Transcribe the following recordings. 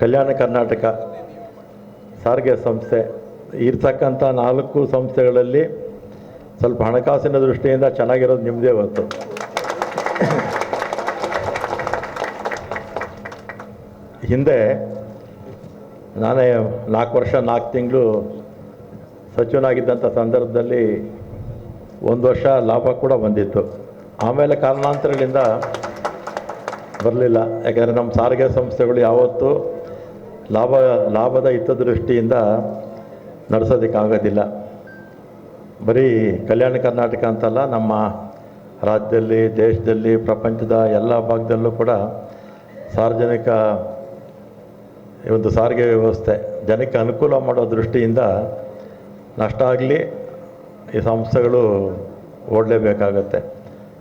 ಕಲ್ಯಾಣ ಕರ್ನಾಟಕ ಸಾರಿಗೆ ಸಂಸ್ಥೆ. ಇರ್ತಕ್ಕಂಥ ನಾಲ್ಕು ಸಂಸ್ಥೆಗಳಲ್ಲಿ ಸ್ವಲ್ಪ ಹಣಕಾಸಿನ ದೃಷ್ಟಿಯಿಂದ ಚೆನ್ನಾಗಿರೋದು ನಿಮ್ಮದೇ ಹೊತ್ತು ಹಿಂದೆ ನಾನೇ ನಾಲ್ಕು ವರ್ಷ, ನಾಲ್ಕು ತಿಂಗಳು ಸಚಿವನಾಗಿದ್ದಂಥ ಸಂದರ್ಭದಲ್ಲಿ ಒಂದು ವರ್ಷ ಲಾಭ ಕೂಡ ಬಂದಿತ್ತು. ಆಮೇಲೆ ಕಾರಣಾಂತರಗಳಿಂದ ಬರಲಿಲ್ಲ. ಯಾಕೆಂದರೆ ನಮ್ಮ ಸಾರಿಗೆ ಸಂಸ್ಥೆಗಳು ಯಾವತ್ತೂ ಲಾಭ, ಲಾಭದ ಹಿತದೃಷ್ಟಿಯಿಂದ ನಡೆಸೋದಕ್ಕಾಗೋದಿಲ್ಲ. ಬರೀ ಕಲ್ಯಾಣ ಕರ್ನಾಟಕ ಅಂತಲ್ಲ, ನಮ್ಮ ರಾಜ್ಯದಲ್ಲಿ, ದೇಶದಲ್ಲಿ, ಪ್ರಪಂಚದ ಎಲ್ಲ ಭಾಗದಲ್ಲೂ ಕೂಡ ಸಾರ್ವಜನಿಕ ಒಂದು ಸಾರಿಗೆ ವ್ಯವಸ್ಥೆ ಜನಕ್ಕೆ ಅನುಕೂಲ ಮಾಡೋ ದೃಷ್ಟಿಯಿಂದ ನಷ್ಟ ಆಗಲಿ, ಈ ಸಂಸ್ಥೆಗಳು ಓಡಲೇಬೇಕಾಗತ್ತೆ.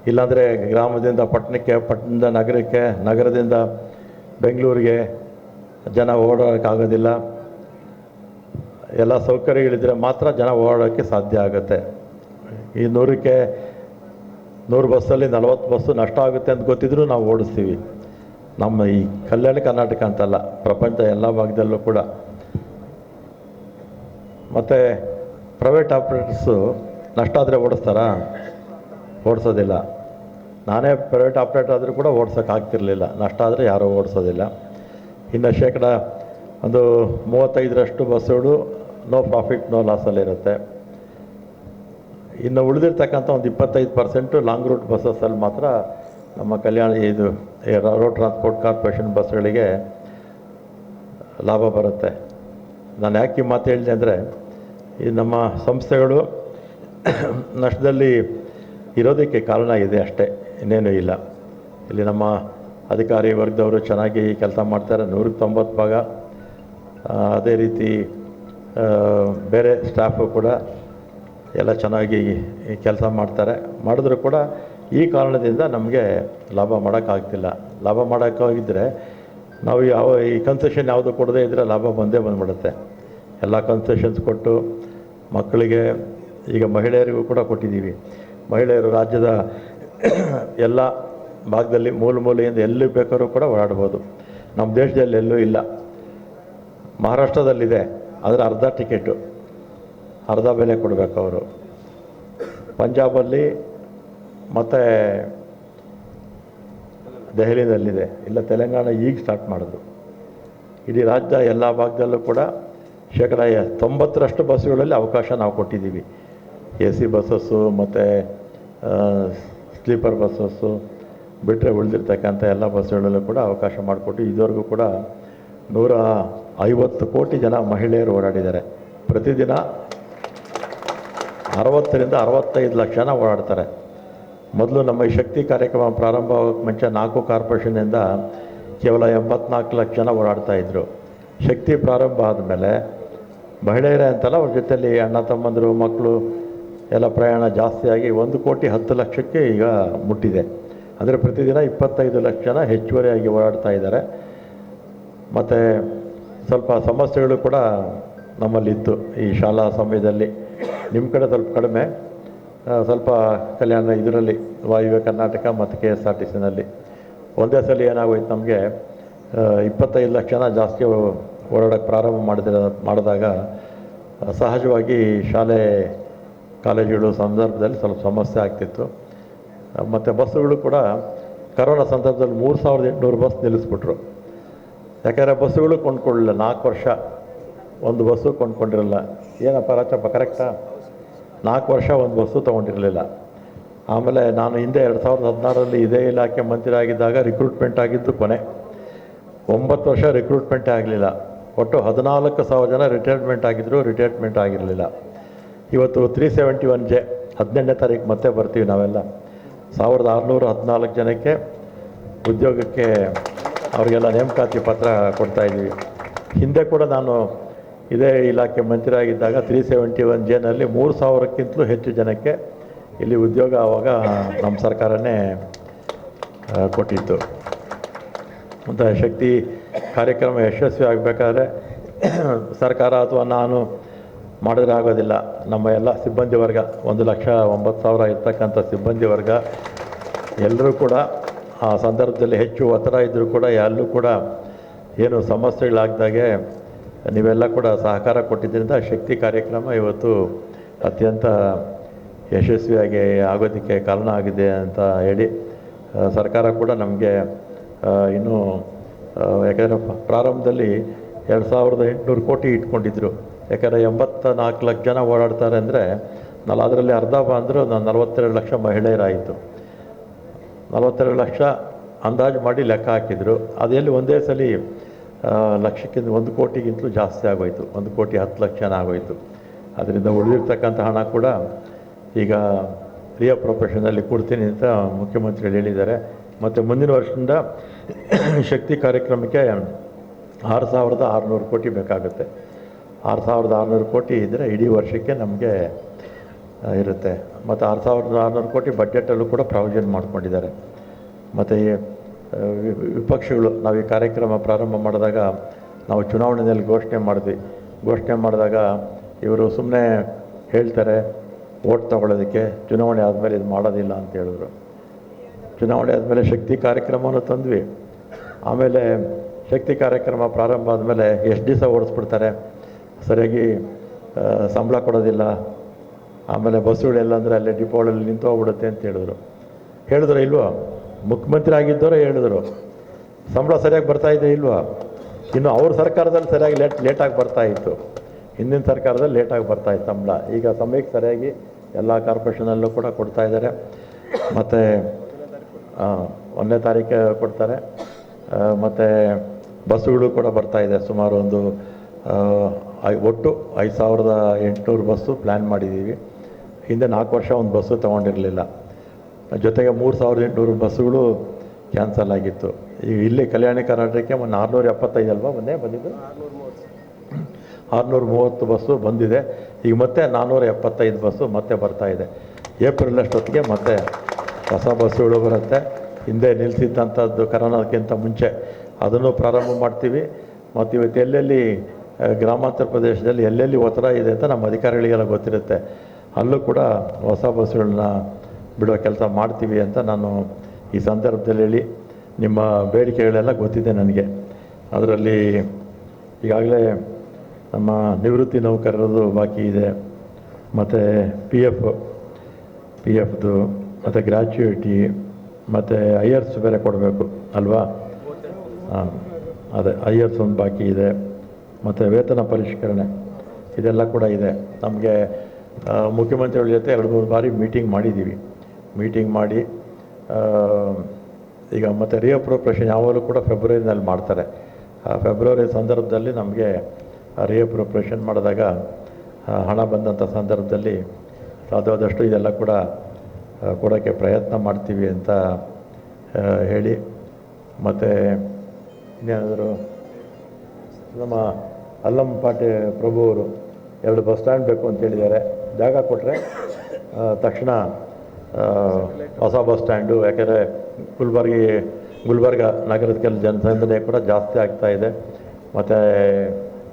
ಇಲ್ಲಾಂದರೆ ಗ್ರಾಮದಿಂದ ಪಟ್ಟಣಕ್ಕೆ ಪಟ್ಟಣದಿಂದ ನಗರಕ್ಕೆ, ನಗರದಿಂದ ಬೆಂಗಳೂರಿಗೆ ಜನ ಓಡೋಕ್ಕಾಗೋದಿಲ್ಲ ಎಲ್ಲ ಸೌಕರ್ಯಗಳಿದ್ದರೆ ಮಾತ್ರ ಜನ ಓಡೋಕ್ಕೆ ಸಾಧ್ಯ ಆಗುತ್ತೆ. ಈ ನೂರಕ್ಕೆ ನೂರು ಬಸ್ಸಲ್ಲಿ ನಲವತ್ತು ಬಸ್ಸು ನಷ್ಟ ಆಗುತ್ತೆ ಅಂತ ಗೊತ್ತಿದ್ರು ನಾವು ಓಡಿಸ್ತೀವಿ. ನಮ್ಮ ಈ ಕಲ್ಯಾಣ ಕರ್ನಾಟಕ ಅಂತಲ್ಲ, ಪ್ರಪಂಚ ಎಲ್ಲ ಭಾಗದಲ್ಲೂ ಕೂಡ. ಮತ್ತು ಪ್ರೈವೇಟ್ ಆಪ್ರೇಟರ್ಸು ನಷ್ಟ ಆದರೆ ಓಡಿಸ್ತಾರಾ? ಓಡಿಸೋದಿಲ್ಲ. ನಾನೇ ಪ್ರೈವೇಟ್ ಆಪ್ರೇಟರ್ ಆದರೂ ಕೂಡ ಓಡ್ಸೋಕ್ಕಾಗ್ತಿರ್ಲಿಲ್ಲ. ನಷ್ಟ ಆದರೆ ಯಾರೂ ಓಡಿಸೋದಿಲ್ಲ. ಇನ್ನು ಶೇಕಡ ಒಂದು ಮೂವತ್ತೈದರಷ್ಟು ಬಸ್ಸುಗಳು ನೋ ಪ್ರಾಫಿಟ್ ನೋ ಲಾಸಲ್ಲಿರುತ್ತೆ ಇನ್ನು ಉಳಿದಿರ್ತಕ್ಕಂಥ ಒಂದು ಇಪ್ಪತ್ತೈದು ಪರ್ಸೆಂಟು ಲಾಂಗ್ ರೂಟ್ ಬಸ್ಸಸ್ಸಲ್ಲಿ ಮಾತ್ರ ನಮ್ಮ ಕಲ್ಯಾಣ ಇದು ರೋಡ್ ಟ್ರಾನ್ಸ್ಪೋರ್ಟ್ ಕಾರ್ಪೊರೇಷನ್ ಬಸ್ಗಳಿಗೆ ಲಾಭ ಬರುತ್ತೆ. ನಾನು ಯಾಕೆ ಈ ಮಾತು ಹೇಳಿದೆ ಅಂದರೆ, ಈ ನಮ್ಮ ಸಂಸ್ಥೆಗಳು ನಷ್ಟದಲ್ಲಿ ಇರೋದಕ್ಕೆ ಕಾರಣ ಇದೆ ಅಷ್ಟೇ, ಇನ್ನೇನೂ ಇಲ್ಲ. ಇಲ್ಲಿ ನಮ್ಮ ಅಧಿಕಾರಿ ವರ್ಗದವರು ಚೆನ್ನಾಗಿ ಕೆಲಸ ಮಾಡ್ತಾರೆ. ನೂರಕ್ಕೆ ತೊಂಬತ್ತು ಭಾಗ. ಅದೇ ರೀತಿ ಬೇರೆ ಸ್ಟಾಫು ಕೂಡ ಎಲ್ಲ ಚೆನ್ನಾಗಿ ಕೆಲಸ ಮಾಡ್ತಾರೆ. ಮಾಡಿದ್ರು ಕೂಡ ಈ ಕಾರಣದಿಂದ ನಮಗೆ ಲಾಭ ಮಾಡೋಕ್ಕಾಗ್ತಿಲ್ಲ. ಲಾಭ ಮಾಡೋಕ್ಕಾಗಿದ್ದರೆ ನಾವು ಯಾವ, ಈ ಕನ್ಸೆಷನ್ ಯಾವುದು ಕೊಡದೇ ಇದ್ದರೆ ಲಾಭ ಬಂದೇ ಬಂದ್ಬಿಡುತ್ತೆ. ಎಲ್ಲ ಕನ್ಸೆಷನ್ಸ್ ಕೊಟ್ಟು ಮಕ್ಕಳಿಗೆ ಈಗ ಮಹಿಳೆಯರಿಗೂ ಕೂಡ ಕೊಟ್ಟಿದ್ದೀವಿ. ಮಹಿಳೆಯರು ರಾಜ್ಯದ ಎಲ್ಲ ಭಾಗದಲ್ಲಿ ಮೂಲ ಮೂಲೆಯಿಂದ ಎಲ್ಲಿ ಬೇಕಾದರೂ ಕೂಡ ಓಡಾಡ್ಬೋದು. ನಮ್ಮ ದೇಶದಲ್ಲಿ ಎಲ್ಲೂ ಇಲ್ಲ. ಮಹಾರಾಷ್ಟ್ರದಲ್ಲಿದೆ. ಆದರೆ ಅರ್ಧ ಟಿಕೆಟು. ಅರ್ಧ ಬೆಲೆ ಕೊಡಬೇಕು ಅವರು. ಪಂಜಾಬಲ್ಲಿ ಮತ್ತು ದೆಹಲಿಯಲ್ಲಿದೆ ಇಲ್ಲ, ತೆಲಂಗಾಣ ಈಗ ಸ್ಟಾರ್ಟ್ ಮಾಡಿದ್ರು. ಇಡೀ ರಾಜ್ಯ ಎಲ್ಲ ಭಾಗದಲ್ಲೂ ಕೂಡ ಶೇಕಡ ತೊಂಬತ್ತರಷ್ಟು ಬಸ್ಸುಗಳಲ್ಲಿ ಅವಕಾಶ ನಾವು ಕೊಟ್ಟಿದ್ದೀವಿ. ಎ ಸಿ ಬಸ್ಸಸ್ಸು, ಮತ್ತು ಸ್ಲೀಪರ್ ಬಸ್ಸಸ್ಸು ಬಿಟ್ಟರೆ ಉಳಿದಿರ್ತಕ್ಕಂಥ ಎಲ್ಲ ಬಸ್ಗಳಲ್ಲೂ ಕೂಡ ಅವಕಾಶ ಮಾಡಿಕೊಟ್ಟು ಇದುವರೆಗೂ ಕೂಡ ನೂರ ಐವತ್ತು ಕೋಟಿ ಜನ ಮಹಿಳೆಯರು ಓಡಾಡಿದ್ದಾರೆ. ಪ್ರತಿದಿನ ಅರವತ್ತರಿಂದ ಅರವತ್ತೈದು ಲಕ್ಷ ಜನ ಓಡಾಡ್ತಾರೆ. ಮೊದಲು ನಮ್ಮ ಈ ಶಕ್ತಿ ಕಾರ್ಯಕ್ರಮ ಪ್ರಾರಂಭ ಆಗೋಕ್ಕೆ ಮುಂಚೆ ನಾಲ್ಕು ಕಾರ್ಪೊರೇಷನಿಂದ ಕೇವಲ ಎಂಬತ್ನಾಲ್ಕು ಲಕ್ಷ ಜನ ಓಡಾಡ್ತಾ ಇದ್ದರು ಶಕ್ತಿ ಪ್ರಾರಂಭ ಆದಮೇಲೆ ಮಹಿಳೆಯರೇ ಅಂತಲ್ಲ ಅವ್ರ ಜೊತೆಯಲ್ಲಿ ಅಣ್ಣ ತಮ್ಮಂದರು, ಮಕ್ಕಳು ಎಲ್ಲ ಪ್ರಯಾಣ ಜಾಸ್ತಿಯಾಗಿ ಒಂದು ಕೋಟಿ ಹತ್ತು ಲಕ್ಷಕ್ಕೆ ಈಗ ಮುಟ್ಟಿದೆ. ಅಂದರೆ ಪ್ರತಿದಿನ ಇಪ್ಪತ್ತೈದು ಲಕ್ಷ ಜನ ಹೆಚ್ಚುವರಿಯಾಗಿ ಓಡಾಡ್ತಾ ಇದ್ದಾರೆ. ಮತ್ತು ಸ್ವಲ್ಪ ಸಮಸ್ಯೆಗಳು ಕೂಡ ನಮ್ಮಲ್ಲಿತ್ತು ಈ ಶಾಲಾ ಸಮಯದಲ್ಲಿ. ನಿಮ್ಮ ಕಡೆ ಸ್ವಲ್ಪ ಕಡಿಮೆ. ಸ್ವಲ್ಪ ಕಲ್ಯಾಣ ಇದರಲ್ಲಿ, ವಾಯುವ್ಯ ಕರ್ನಾಟಕ ಮತ್ತು ಕೆ ಎಸ್ ಆರ್ ಟಿ ಸಿನಲ್ಲಿ ಒಂದೇ ಸಲ ಏನಾಗೋಯ್ತು ನಮಗೆ ಇಪ್ಪತ್ತೈದು ಲಕ್ಷ ಜನ ಜಾಸ್ತಿ ಓಡಾಡೋಕ್ಕೆ ಪ್ರಾರಂಭ ಮಾಡಿದ, ಮಾಡಿದಾಗ ಸಹಜವಾಗಿ ಶಾಲೆ, ಕಾಲೇಜುಗಳು ಸಂದರ್ಭದಲ್ಲಿ ಸ್ವಲ್ಪ ಸಮಸ್ಯೆ ಆಗ್ತಿತ್ತು. ಮತ್ತು ಬಸ್ಸುಗಳು ಕೂಡ ಕರೋನಾ ಸಂದರ್ಭದಲ್ಲಿ ಮೂರು ಸಾವಿರದ ಎಂಟುನೂರು ಬಸ್ ನಿಲ್ಲಿಸ್ಬಿಟ್ರು. ಯಾಕಂದರೆ ಬಸ್ಸುಗಳು ಕೊಂಡ್ಕೊಳ್ಳಿಲ್ಲ, ನಾಲ್ಕು ವರ್ಷ ಒಂದು ಬಸ್ಸು ಕೊಂಡ್ಕೊಂಡಿರಲಿಲ್ಲ. ಏನಪ್ಪ ರಾಚಪ್ಪ ಕರೆಕ್ಟಾ? ನಾಲ್ಕು ವರ್ಷ ಒಂದು ಬಸ್ಸು ತೊಗೊಂಡಿರಲಿಲ್ಲ. ಆಮೇಲೆ ನಾನು ಹಿಂದೆ ಎರಡು ಸಾವಿರದ ಹದಿನಾರರಲ್ಲಿ ಇದೇ ಇಲಾಖೆ ಮಂತ್ರಿ ಆಗಿದ್ದಾಗ ರಿಕ್ರೂಟ್ಮೆಂಟ್ ಆಗಿದ್ದು ಕೊನೆ. ಒಂಬತ್ತು ವರ್ಷ ರಿಕ್ರೂಟ್ಮೆಂಟೇ ಆಗಲಿಲ್ಲ. ಒಟ್ಟು ಹದಿನಾಲ್ಕು ಸಾವಿರ ಜನ ರಿಟೈರ್ಮೆಂಟ್ ಆಗಿದ್ದರು ರಿಟೈರ್ಮೆಂಟ್ ಆಗಿರಲಿಲ್ಲ. ಇವತ್ತು ತ್ರೀ ಸೆವೆಂಟಿ ಒನ್ ಜೆ ಹದಿನೆಂಟನೇ ತಾರೀಕು ಮತ್ತೆ ಬರ್ತೀವಿ ನಾವೆಲ್ಲ. ಸಾವಿರದ ಆರುನೂರ ಹದಿನಾಲ್ಕು ಜನಕ್ಕೆ ಉದ್ಯೋಗಕ್ಕೆ ಅವರಿಗೆಲ್ಲ ನೇಮಕಾತಿ ಪತ್ರ ಕೊಡ್ತಾ ಇದ್ದೀವಿ. ಹಿಂದೆ ಕೂಡ ನಾನು ಇದೇ ಇಲಾಖೆ ಮಂತ್ರಿಯಾಗಿದ್ದಾಗ ತ್ರೀ ಸೆವೆಂಟಿ ಒನ್ ಜೇನಲ್ಲಿ ಮೂರು ಸಾವಿರಕ್ಕಿಂತಲೂ ಹೆಚ್ಚು ಜನಕ್ಕೆ ಇಲ್ಲಿ ಉದ್ಯೋಗ ಆವಾಗ ನಮ್ಮ ಸರ್ಕಾರನೇ ಕೊಟ್ಟಿತ್ತು. ಅಂತ ಶಕ್ತಿ ಕಾರ್ಯಕ್ರಮ ಯಶಸ್ವಿ ಆಗಬೇಕಾದ್ರೆ ಸರ್ಕಾರ ಅಥವಾ ನಾನು ಮಾಡಿದ್ರೆ ಆಗೋದಿಲ್ಲ. ನಮ್ಮ ಎಲ್ಲ ಸಿಬ್ಬಂದಿ ವರ್ಗ, ಒಂದು ಲಕ್ಷ ಒಂಬತ್ತು ಸಾವಿರ ಇರ್ತಕ್ಕಂಥ ಸಿಬ್ಬಂದಿ ವರ್ಗ, ಎಲ್ಲರೂ ಕೂಡ ಆ ಸಂದರ್ಭದಲ್ಲಿ ಹೆಚ್ಚು ಒತ್ತಡ ಇದ್ದರೂ ಕೂಡ ಎಲ್ಲೂ ಕೂಡ ಏನು ಸಮಸ್ಯೆಗಳಾಗ್ದಾಗೆ ನೀವೆಲ್ಲ ಕೂಡ ಸಹಕಾರ ಕೊಟ್ಟಿದ್ದರಿಂದ ಶಕ್ತಿ ಕಾರ್ಯಕ್ರಮ ಇವತ್ತು ಅತ್ಯಂತ ಯಶಸ್ವಿಯಾಗಿ ಆಗೋದಕ್ಕೆ ಕಾರಣ ಆಗಿದೆ ಅಂತ ಹೇಳಿ ಸರ್ಕಾರ ಕೂಡ ನಮಗೆ ಇನ್ನೂ ಯಾಕಂದರೆ ಪ್ರಾರಂಭದಲ್ಲಿ ಎರಡು ಸಾವಿರದ ಎಂಟುನೂರು ಕೋಟಿ ಇಟ್ಕೊಂಡಿದ್ರು. ಯಾಕಂದರೆ ಎಂಬತ್ತ ನಾಲ್ಕು ಲಕ್ಷ ಜನ ಓಡಾಡ್ತಾರೆ ಅಂದರೆ ನಾನು ಅದರಲ್ಲಿ ಅರ್ಧ ಬಂದರೂ ನಾನು ನಲವತ್ತೆರಡು ಲಕ್ಷ ಮಹಿಳೆಯರಾಯಿತು. ನಲವತ್ತೆರಡು ಲಕ್ಷ ಅಂದಾಜು ಮಾಡಿ ಲೆಕ್ಕ ಹಾಕಿದರು. ಅದೆಲ್ಲಿ ಒಂದೇ ಸಲ ಲಕ್ಷಕ್ಕಿಂತ ಒಂದು ಕೋಟಿಗಿಂತಲೂ ಜಾಸ್ತಿ ಆಗೋಯ್ತು. ಒಂದು ಕೋಟಿ ಹತ್ತು ಲಕ್ಷನ ಆಗೋಯ್ತು. ಅದರಿಂದ ಉಳಿದಿರ್ತಕ್ಕಂಥ ಹಣ ಕೂಡ ಈಗ ಪ್ರಿಯ ಪ್ರೊಫೆಷನಲ್ಲಿ ಕೊಡ್ತೀನಿ ಅಂತ ಮುಖ್ಯಮಂತ್ರಿಗಳು ಹೇಳಿದ್ದಾರೆ. ಮತ್ತು ಮುಂದಿನ ವರ್ಷದಿಂದ ಶಕ್ತಿ ಕಾರ್ಯಕ್ರಮಕ್ಕೆ ಆರು ಸಾವಿರದ ಆರುನೂರು ಕೋಟಿ ಬೇಕಾಗುತ್ತೆ. ಆರು ಸಾವಿರದ ಆರುನೂರು ಕೋಟಿ ಇದ್ದರೆ ಇಡೀ ವರ್ಷಕ್ಕೆ ನಮಗೆ ಇರುತ್ತೆ. ಮತ್ತು ಆರು ಸಾವಿರದ ಆರುನೂರು ಕೋಟಿ ಬಜೆಟಲ್ಲೂ ಕೂಡ ಪ್ರಾವಿಷನ್ ಮಾಡ್ಕೊಂಡಿದ್ದಾರೆ. ಮತ್ತು ಈ, ವಿಪಕ್ಷಗಳು ನಾವು ಈ ಕಾರ್ಯಕ್ರಮ ಪ್ರಾರಂಭ ಮಾಡಿದಾಗ ನಾವು ಚುನಾವಣೆಯಲ್ಲಿ ಘೋಷಣೆ ಮಾಡಿದ್ವಿ. ಘೋಷಣೆ ಮಾಡಿದಾಗ ಇವರು ಸುಮ್ಮನೆ ಹೇಳ್ತಾರೆ ಓಟ್ ತಗೊಳ್ಳೋದಕ್ಕೆ ಚುನಾವಣೆ ಆದಮೇಲೆ ಇದು ಮಾಡೋದಿಲ್ಲ ಅಂತ ಹೇಳಿದ್ರು. ಚುನಾವಣೆ ಆದಮೇಲೆ ಶಕ್ತಿ ಕಾರ್ಯಕ್ರಮವನ್ನು ತಂದ್ವಿ. ಆಮೇಲೆ ಶಕ್ತಿ ಕಾರ್ಯಕ್ರಮ ಪ್ರಾರಂಭ ಆದಮೇಲೆ ಎಷ್ಟು ದಿವಸ ಓಡಿಸ್ಬಿಡ್ತಾರೆ? ಸರಿಯಾಗಿ ಸಂಬಳ ಕೊಡೋದಿಲ್ಲ. ಆಮೇಲೆ ಬಸ್ಸುಗಳೆಲ್ಲ ಅಂದರೆ ಅಲ್ಲೇ ಡಿಪೋಳಲ್ಲಿ ನಿಂತು ಹೋಗ್ಬಿಡುತ್ತೆ ಅಂತ ಹೇಳಿದ್ರು. ಹೇಳಿದ್ರು ಇಲ್ವೋ? ಮುಖ್ಯಮಂತ್ರಿ ಆಗಿದ್ದವರೇ ಹೇಳಿದ್ರು. ಸಂಬಳ ಸರಿಯಾಗಿ ಬರ್ತಾ ಇದೆ ಇಲ್ವಾ? ಇನ್ನು ಅವ್ರ ಸರ್ಕಾರದಲ್ಲಿ ಸರಿಯಾಗಿ ಲೇಟ್, ಲೇಟಾಗಿ ಬರ್ತಾ ಇತ್ತು. ಹಿಂದಿನ ಸರ್ಕಾರದಲ್ಲಿ ಲೇಟಾಗಿ ಬರ್ತಾ ಇತ್ತು ಸಂಬಳ. ಈಗ ಸಮಯಕ್ಕೆ ಸರಿಯಾಗಿ ಎಲ್ಲ ಕಾರ್ಪೊರೇಷನಲ್ಲೂ ಕೂಡ ಕೊಡ್ತಾ ಇದ್ದಾರೆ. ಮತ್ತು ಒಂದನೇ ತಾರೀಕು ಕೊಡ್ತಾರೆ. ಮತ್ತು ಬಸ್ಸುಗಳು ಕೂಡ ಬರ್ತಾ ಇದೆ. ಸುಮಾರು ಒಂದು ಒಟ್ಟು ಐದು ಸಾವಿರದ ಎಂಟುನೂರು ಬಸ್ಸು ಪ್ಲ್ಯಾನ್ ಮಾಡಿದ್ದೀವಿ. ಹಿಂದೆ ನಾಲ್ಕು ವರ್ಷ ಒಂದು ಬಸ್ಸು ತೊಗೊಂಡಿರಲಿಲ್ಲ. ಜೊತೆಗೆ ಮೂರು ಸಾವಿರದ ಎಂಟುನೂರು ಬಸ್ಸುಗಳು ಕ್ಯಾನ್ಸಲ್ ಆಗಿತ್ತು. ಈಗ ಇಲ್ಲಿ ಕಲ್ಯಾಣ ಕರ್ನಾಟಕಕ್ಕೆ ಒಂದು ಆರುನೂರ ಎಪ್ಪತ್ತೈದು ಅಲ್ವಾ ಒಂದೇ ಬಂದಿದ್ದು? ಆರುನೂರ ಮೂವತ್ತು ಬಸ್ಸು ಬಂದಿದೆ. ಈಗ ಮತ್ತೆ ನಾನ್ನೂರ ಎಪ್ಪತ್ತೈದು ಬಸ್ಸು ಮತ್ತೆ ಬರ್ತಾ ಇದೆ. ಏಪ್ರಿಲ್ ಅಷ್ಟೊತ್ತಿಗೆ ಮತ್ತೆ ಹೊಸ ಬಸ್ಸುಗಳು ಬರುತ್ತೆ. ಹಿಂದೆ ನಿಲ್ಲಿಸಿದ್ದಂಥದ್ದು ಕರೋನಾಕ್ಕಿಂತ ಮುಂಚೆ. ಅದನ್ನು ಪ್ರಾರಂಭ ಮಾಡ್ತೀವಿ. ಮತ್ತು ಇವತ್ತು ಎಲ್ಲೆಲ್ಲಿ ಗ್ರಾಮಾಂತರ ಪ್ರದೇಶದಲ್ಲಿ ಎಲ್ಲೆಲ್ಲಿ ಒತ್ತಡ ಇದೆ ಅಂತ ನಮ್ಮ ಅಧಿಕಾರಿಗಳಿಗೆಲ್ಲ ಗೊತ್ತಿರುತ್ತೆ. ಅಲ್ಲೂ ಕೂಡ ಹೊಸ ಬಸ್ಸುಗಳನ್ನ ಬಿಡೋ ಕೆಲಸ ಮಾಡ್ತೀವಿ ಅಂತ ನಾನು ಈ ಸಂದರ್ಭದಲ್ಲಿ ಹೇಳಿ ನಿಮ್ಮ ಬೇಡಿಕೆಗಳೆಲ್ಲ ಗೊತ್ತಿದೆ ನನಗೆ. ಅದರಲ್ಲಿ ಈಗಾಗಲೇ ನಮ್ಮ ನಿವೃತ್ತಿ ನೌಕರರದು ಬಾಕಿ ಇದೆ. ಮತ್ತು ಪಿ ಎಫ್ ಪಿ ಎಫ್ದು ಮತ್ತು ಗ್ರ್ಯಾಚ್ಯುಯಿಟಿ ಮತ್ತು ಐಯರ್ಸ್ ಬೇರೆ ಕೊಡಬೇಕು, ಅಲ್ವಾ? ಹಾಂ ಐ ಎಸ್ ಒಂದು ಬಾಕಿ ಇದೆ, ಮತ್ತು ವೇತನ ಪರಿಷ್ಕರಣೆ ಇದೆಲ್ಲ ಕೂಡ ಇದೆ. ನಮಗೆ ಮುಖ್ಯಮಂತ್ರಿಗಳ ಜೊತೆ ಎರಡು ಮೂರು ಬಾರಿ ಮೀಟಿಂಗ್ ಮಾಡಿದ್ದೀವಿ ಮೀಟಿಂಗ್ ಮಾಡಿ ಈಗ ಮತ್ತು ರಿಅಪ್ರೋಪ್ರೇಷನ್ ಯಾವಾಗಲೂ ಕೂಡ ಫೆಬ್ರವರಿನಲ್ಲಿ ಮಾಡ್ತಾರೆ. ಆ ಫೆಬ್ರವರಿ ಸಂದರ್ಭದಲ್ಲಿ ನಮಗೆ ರಿಅಪ್ರೋಪ್ರೇಷನ್ ಮಾಡಿದಾಗ ಹಣ ಬಂದಂಥ ಸಂದರ್ಭದಲ್ಲಿ ಸಾಧ್ಯವಾದಷ್ಟು ಇದೆಲ್ಲ ಕೂಡ ಕೊಡೋಕ್ಕೆ ಪ್ರಯತ್ನ ಮಾಡ್ತೀವಿ ಅಂತ ಹೇಳಿ, ಮತ್ತು ಇನ್ನೇನಾದರೂ ನಮ್ಮ ಅಲ್ಲಂ ಪಾಟೆ ಪ್ರಭು ಅವರು ಎರಡು ಬಸ್ ಸ್ಟ್ಯಾಂಡ್ ಬೇಕು ಅಂತ ಹೇಳಿದ್ದಾರೆ. ಜಾಗ ಕೊಟ್ಟರೆ ತಕ್ಷಣ ಹೊಸ ಬಸ್ ಸ್ಟ್ಯಾಂಡು. ಯಾಕೆಂದರೆ ಗುಲ್ಬರ್ಗಿ, ಗುಲ್ಬರ್ಗ ನಗರದ ಕೆಲ ಜನಸಂದಣಿ ಕೂಡ ಜಾಸ್ತಿ ಆಗ್ತಾ ಇದೆ. ಮತ್ತು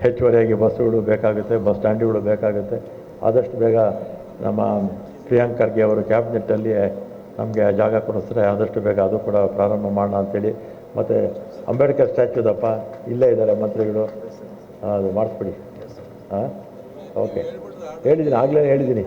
ಹೆಚ್ಚುವರಿಯಾಗಿ ಬಸ್ಸುಗಳು ಬೇಕಾಗುತ್ತೆ, ಬಸ್ ಸ್ಟ್ಯಾಂಡುಗಳು ಬೇಕಾಗುತ್ತೆ. ಆದಷ್ಟು ಬೇಗ ನಮ್ಮ ಪ್ರಿಯಾಂಕ್ ಖರ್ಗೆ ಅವರು ಕ್ಯಾಬಿನೆಟ್ಟಲ್ಲಿ ನಮಗೆ ಜಾಗ ಕೊಡಿಸಿದ್ರೆ ಆದಷ್ಟು ಬೇಗ ಅದು ಕೂಡ ಪ್ರಾರಂಭ ಮಾಡೋಣ ಅಂತೇಳಿ ಮತ್ತು ಅಂಬೇಡ್ಕರ್ ಸ್ಟ್ಯಾಚ್ಯೂದಪ್ಪ ಇಲ್ಲೇ ಇದ್ದಾರೆ ಮಂತ್ರಿಗಳು. ಅದು ಮಾಡಿಸ್ಬಿಡಿ. ಹಾಂ ಓಕೆ. ಹೇಳಿದ್ದೀನಿ ಆಗಲೇ ಹೇಳಿದ್ದೀನಿ.